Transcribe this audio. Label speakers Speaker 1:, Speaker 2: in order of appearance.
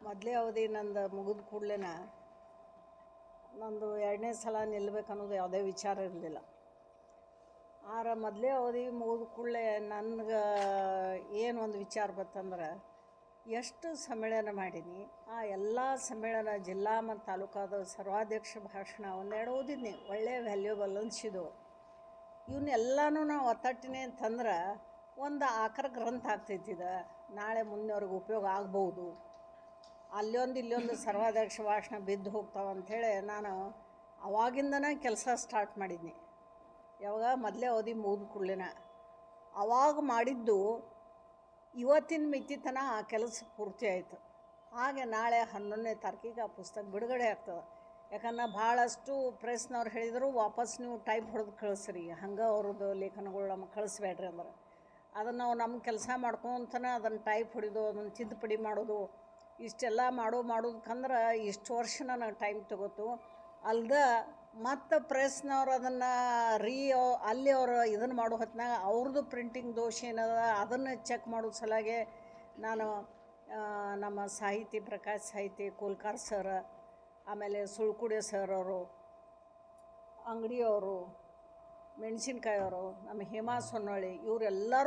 Speaker 1: ಮೊದಲೇ ಅವಧಿ ನಂದು ಮುಗಿದ ಕೂಡಲೇ ನಂದು ಎರಡನೇ ಸಲ ನಿಲ್ಬೇಕು ಅನ್ನೋದು ಯಾವುದೇ ವಿಚಾರ ಇರಲಿಲ್ಲ. ಆದ್ರೆ ಮೊದಲೇ ಅವಧಿ ಮುಗಿದ ಕೂಡಲೇ ನನ್ಗೆ ಏನು ಒಂದು ವಿಚಾರ ಬತ್ತಂದ್ರೆ ಎಷ್ಟು ಸಮ್ಮೇಳನ ಮಾಡೀನಿ, ಆ ಎಲ್ಲ ಸಮ್ಮೇಳನ ಜಿಲ್ಲಾ ಮತ್ತು ತಾಲೂಕಾದ ಸರ್ವಾಧ್ಯಕ್ಷ ಭಾಷಣ ಒಂದೆರಡು ಓದಿದ್ನಿ ಒಳ್ಳೆ ವ್ಯಾಲ್ಯೂಬಲ್ ಅನಿಸಿದವು. ಇವನ್ನೆಲ್ಲನೂ ನಾವು ಒತ್ತಟ್ಟಿನಿ ಅಂತಂದ್ರೆ ಒಂದು ಆಕರ ಗ್ರಂಥ ಆಗ್ತೈತಿದ ನಾಳೆ ಮುಂದೆವ್ರಿಗೆ ಉಪಯೋಗ ಆಗ್ಬೋದು. ಅಲ್ಲೊಂದು ಇಲ್ಲೊಂದು ಸರ್ವಾಧ್ಯಕ್ಷ ಭಾಷಣ ಬಿದ್ದು ಹೋಗ್ತಾವೆ ಅಂಥೇಳಿ ನಾನು ಅವಾಗಿಂದನೇ ಕೆಲಸ ಸ್ಟಾರ್ಟ್ ಮಾಡಿದ್ನಿ. ಯಾವಾಗ? ಮೊದಲೇ ಅವಧಿ ಮುಗಿದ ಕೂಡಲೇನ. ಅವಾಗ ಮಾಡಿದ್ದು ಇವತ್ತಿನ ಮಿತಿ ತನ ಆ ಕೆಲಸ ಪೂರ್ತಿ ಆಯಿತು. ಹಾಗೆ ನಾಳೆ ಹನ್ನೊಂದನೇ ತಾರೀಕಿಗೆ ಆ ಪುಸ್ತಕ ಬಿಡುಗಡೆ ಆಗ್ತದೆ. ಯಾಕಂದ್ರೆ ಭಾಳಷ್ಟು ಪ್ರೆಸ್ನವ್ರು ಹೇಳಿದರು, ವಾಪಸ್ ನೀವು ಟೈಪ್ ಹೊಡೆದು ಕಳಿಸ್ರಿ. ಹಂಗೆ ಅವ್ರದ್ದು ಲೇಖನಗಳು ನಮಗೆ ಕಳಿಸ್ಬೇಡ್ರಿ ಅಂದ್ರೆ. ಅದನ್ನು ನಾವು ನಮ್ಮ ಕೆಲಸ ಮಾಡ್ಕೊಂತನೇ ಅದನ್ನು ಟೈಪ್ ಹೊಡೆದು ಅದನ್ನು ತಿದ್ದುಪಡಿ ಮಾಡೋದು ಇಷ್ಟೆಲ್ಲ ಮಾಡೋ ಮಾಡೋದಕ್ಕಂದ್ರೆ ಇಷ್ಟು ವರ್ಷ ನನಗೆ ಟೈಮ್ ತಗೋತು. ಅಲ್ದ ಮತ್ತು ಪ್ರೆಸ್ನವ್ರು ಅದನ್ನು ರೀ ಅಲ್ಲಿ ಅವರು ಇದನ್ನು ಮಾಡೋ ಹೊತ್ತಿನಾಗ ಅವ್ರದ್ದು ಪ್ರಿಂಟಿಂಗ್ ದೋಷ ಏನದ ಅದನ್ನು ಚೆಕ್ ಮಾಡೋ ಸಲಾಗೆ ನಾನು ನಮ್ಮ ಸಾಹಿತಿ ಪ್ರಕಾಶ್ ಸಾಹಿತಿ ಕೋಲ್ಕಾರ್ ಸರ್, ಆಮೇಲೆ ಸುಳ್ಕುಡೆ ಸರ್ ಅವರು ಅಂಗಡಿಯವರು ಮೆಣಸಿನ್ಕಾಯಿ ಅವರು, ನಮ್ಮ ಹೇಮಾ ಸೊನ್ನೊಳ್ಳಿ ಇವರೆಲ್ಲರೂ